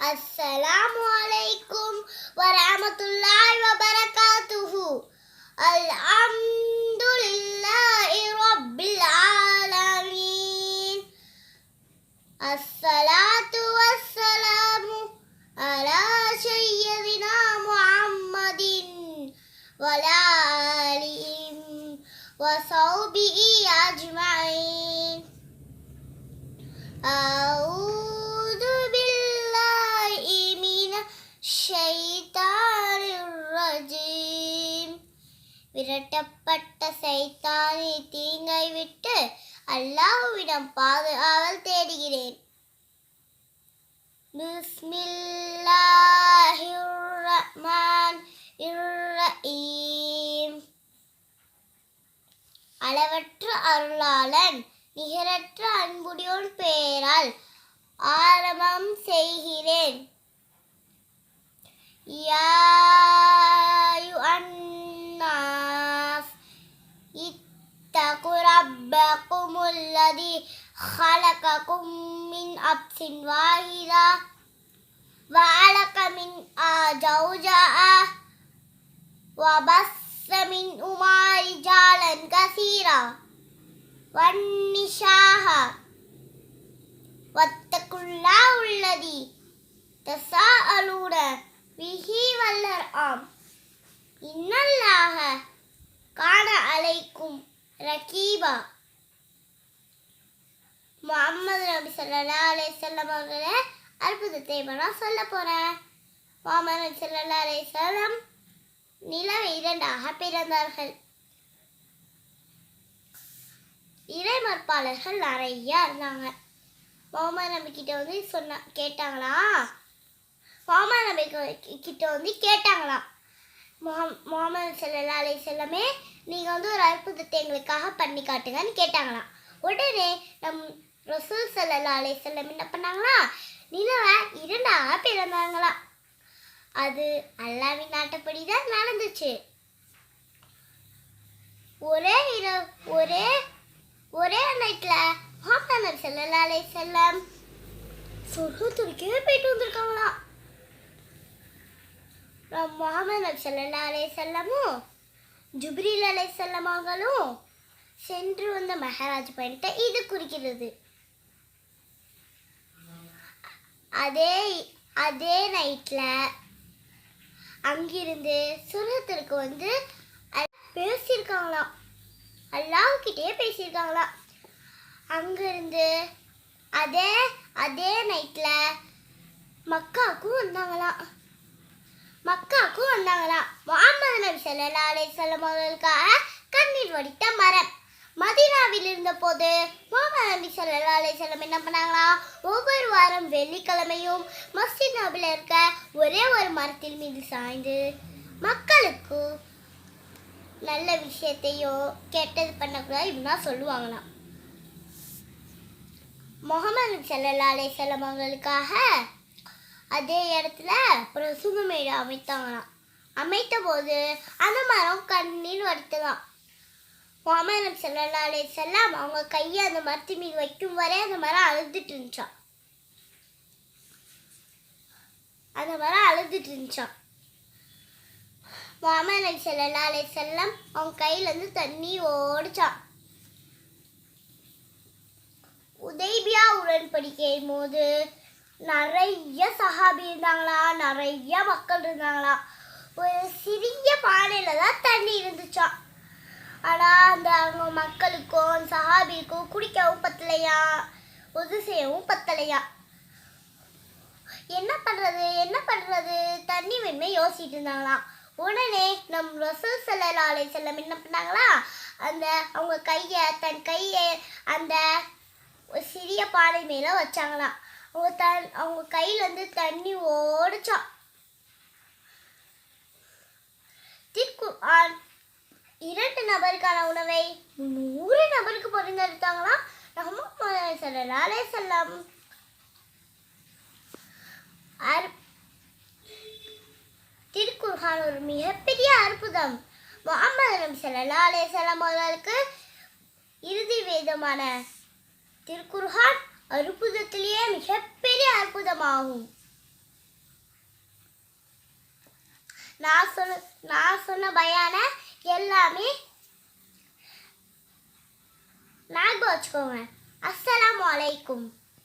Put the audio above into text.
السلام عليكم ورحمة الله وبركاته. الحمد لله رب العالمين. الصلاة والسلام على سيدنا محمد وعلى آله وصحبه أجمعين. أعوذ விரட்டப்பட்ட சைத்தானை தீங்கை விட்டு அல்லாஹ்விடம் பாதுகாவல் தேடுகிறேன். ரஹ்மான் அளவற்ற அருளாளன் நிகரற்ற அன்புடையோன் பெயரால் ஆரம்பம் செய்கிறேன். யா الذي خلقكم من عبس واحدة وعلق منها زوجها وبث منهما رجالا كثيرا والنساء واتقوا الله الذي تساءلون به والأرحام إن الله كان عليكم رقيبا முகமது நபி சொல்லலா அலே செல்லம் அவர்களே அற்புதத்தை இப்ப நான் சொல்ல போகிறேன் முகமது நபி சொல்லலா அலே செல்லம் நிலவை இரண்டாக பிறந்தார்கள். இறைமற்பாளர்கள் நிறையா இருந்தாங்க. முகமது நபி கிட்ட வந்து சொன்ன கேட்டாங்களா? முகமது நபி கிட்ட வந்து கேட்டாங்களாம். முகம் முகமது சல்லா அலை செல்லமே நீங்கள் வந்து ஒரு அற்புதத்தை எங்களுக்காக பண்ணி காட்டுங்கன்னு கேட்டாங்களாம். உடனே நம் ரசூல் சல்லா அலை செல்லம் என்ன பண்ணாங்களா? நிலவை இரண்டாக பிறந்தாங்களாம் அது அல்லாவின் நாட்டப்படி தான் நடந்துச்சு. ஒரே இரவு ஒரே ஒரே நைட்டில் முகமது செல்லலா சல்லா அலை செல்லம். சொர்க்கத்திற்கே போயிட்டு வந்திருக்காங்களாம். நம் முகமது செல்லலா அலை செல்லமும் ஜுப்ரீல் அலை செல்லமாங்களும் சென்று வந்த மகாராஜ் பயணத்தை இது குறிக்கிறது. அதே அதே நைட்டில் அங்கிருந்து சுரத்திற்கு வந்து பேசியிருக்காங்களாம். அல்லாவுக்கிட்டே பேசியிருக்காங்களாம். அங்கிருந்து அதே அதே நைட்டில் மக்காவுக்கும் வந்தாங்களாம். மக்காவுக்கும் வந்தாங்களாம். முகமது நபி ஸல்லல்லாஹு அலைஹி அவர்களுக்காக கண்ணீர் வடித்த மரம். மதினாவில் இருந்தபோது முகமது நபி ஸல்லல்லாஹு அலைஹி என்ன பண்ணாங்களா? ஒவ்வொரு வாரம் வெள்ளிக்கிழமையும் மஸ்ஜித் இருக்க ஒரே ஒரு மரத்தின் மீது சாய்ந்து மக்களுக்கு நல்ல விஷயத்தையோ கெட்டது பண்ணக்கூடாது இப்படின்னா சொல்லுவாங்களாம். முகமது நபி ஸல்லல்லாஹு செல்லம் அவங்களுக்காக அதே இடத்துல பிரசும மேடு அமைத்தாங்களாம். அமைத்த போது அந்த மரம் கண்ணீர் வடித்ததான் முகமது செல்லலாலே செல்லாம் அவங்க கையை அந்த மரத்து மீது வைக்கும் வரை அந்த மரம் அழுதுட்டு இருந்துச்சான் அந்த மரம் அழுதுட்டு இருந்துச்சான் முகமது செல்லலாலே ஸல்லல்லாஹு அவங்க கையிலேருந்து தண்ணி ஓடிச்சான் உதய்பியா உடன்படிக்கையின் போது நிறைய சஹாபி இருந்தாங்களா? நிறைய மக்கள் இருந்தாங்களா? ஒரு சிறிய பானையில் தான் தண்ணி இருந்துச்சான் ஆனால் அந்த அவங்க மக்களுக்கும் சஹாபிக்கும் குடிக்கவும் பத்தலையா? உது செய்யவும் பத்தலையா? என்ன பண்ணுறது என்ன பண்ணுறது தண்ணி வேணுமே யோசிச்சுட்டு இருந்தாங்களாம். உடனே நம் ரசூல் சல்லா செல்லம் என்ன பண்ணாங்களா? அந்த அவங்க கையை தன் கையை அந்த சிறிய பாலை மேலே வச்சாங்களாம். அவங்க தன் அவங்க கையிலேருந்து தண்ணி ஓடிச்சான் இரண்டு நபருக்கான உணவை நூறு நபருக்கு பரிந்துரைத்தாங்களாம் நம்ம சொல்லலாலே செல்லம். திருக்குர்ஆன் ஒரு மிகப்பெரிய அற்புதம். முகமது நபி ஸல்லல்லாஹு அலைஹி அவர்களுக்கு. இறுதி வேதமான திருக்குர்ஆன் அற்புதத்திலேயே மிகப்பெரிய அற்புதமாகும். நான் சொன்ன நான் சொன்ன பயான எல்லாமே ஞாபகம் வச்சுக்கோங்க. அஸ்ஸலாமு வலைக்கும்